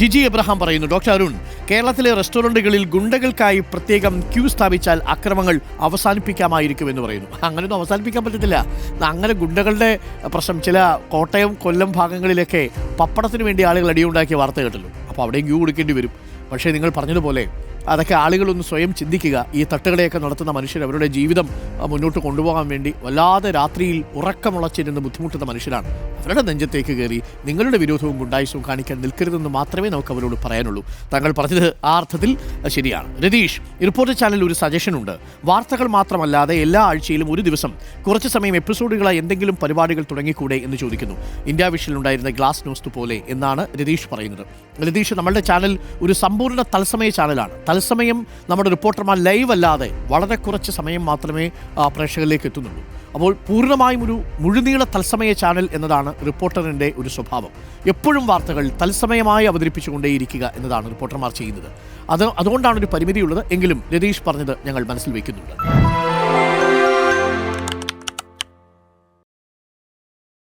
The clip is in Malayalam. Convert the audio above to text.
ജിജി എബ്രഹാം പറയുന്നു ഡോക്ടർ അരുൺ കേരളത്തിലെ റെസ്റ്റോറന്റുകളിൽ ഗുണ്ടകൾക്കായി പ്രത്യേകം ക്യൂ സ്ഥാപിച്ചാൽ അക്രമങ്ങൾ അവസാനിപ്പിക്കാമായിരിക്കുമെന്ന് പറയുന്നു. അങ്ങനെയൊന്നും അവസാനിപ്പിക്കാൻ പറ്റത്തില്ല. അങ്ങനെ ഗുണ്ടകളുടെ പ്രശ്നം ചില കോട്ടയം കൊല്ലം ഭാഗങ്ങളിലൊക്കെ പപ്പടത്തിന് വേണ്ടി ആളുകൾ അടിയുണ്ടാക്കിയ വാർത്ത കേട്ടല്ലോ. അപ്പോൾ അവിടെയും ക്യൂ കൊടുക്കേണ്ടി വരും. പക്ഷേ നിങ്ങൾ പറഞ്ഞതുപോലെ അതൊക്കെ ആളുകളൊന്ന് സ്വയം ചിന്തിക്കുക. ഈ തട്ടുകടയൊക്കെ നടത്തുന്ന മനുഷ്യർ അവരുടെ ജീവിതം മുന്നോട്ട് കൊണ്ടുപോകാൻ വേണ്ടി വല്ലാതെ രാത്രിയിൽ ഉറക്കമുളച്ചിരുന്ന് ബുദ്ധിമുട്ടുന്ന മനുഷ്യരാണ്. അവരുടെ നെഞ്ചത്തേക്ക് കയറി നിങ്ങളുടെ വിരോധവും ഗുണ്ടായുസവും കാണിക്കാൻ നിൽക്കരുതെന്ന് മാത്രമേ നമുക്ക് അവരോട് പറയാനുള്ളൂ. താങ്കൾ പറഞ്ഞത് ആ അർത്ഥത്തിൽ ശരിയാണ്. രതീഷ് റിപ്പോർട്ട് ചാനലിൽ ഒരു സജഷൻ ഉണ്ട്. വാർത്തകൾ മാത്രമല്ലാതെ എല്ലാ ആഴ്ചയിലും ഒരു ദിവസം കുറച്ച് സമയം എപ്പിസോഡുകളായി എന്തെങ്കിലും പരിപാടികൾ തുടങ്ങിക്കൂടെ എന്ന് ചോദിക്കുന്നു. ഇന്ത്യ വിഷനിലുണ്ടായിരുന്ന ഗ്ലാസ് ന്യൂസ് പോലെ എന്നാണ് രതീഷ് പറയുന്നത്. രതീഷ് നമ്മളുടെ ചാനൽ ഒരു സമ്പൂർണ തത്സമയ ചാനലാണ്. തത്സമയം നമ്മുടെ റിപ്പോർട്ടർമാർ ലൈവ് അല്ലാതെ വളരെ കുറച്ച് സമയം മാത്രമേ പ്രേക്ഷകരിലേക്ക് എത്തുന്നുള്ളൂ. അപ്പോൾ പൂർണമായും ഒരു മുഴുനീള തത്സമയ ചാനൽ എന്നതാണ് റിപ്പോർട്ടറിന്റെ ഒരു സ്വഭാവം. എപ്പോഴും വാർത്തകൾ തത്സമയമായി അവതരിപ്പിച്ചുകൊണ്ടേയിരിക്കുക എന്നതാണ് റിപ്പോർട്ടർമാർ ചെയ്യുന്നത്. അത് അതുകൊണ്ടാണ് ഒരു പരിമിതിയുള്ളത്. എങ്കിലും രതീഷ് പറഞ്ഞത് ഞങ്ങൾ മനസ്സിൽ വയ്ക്കുന്നുണ്ട്.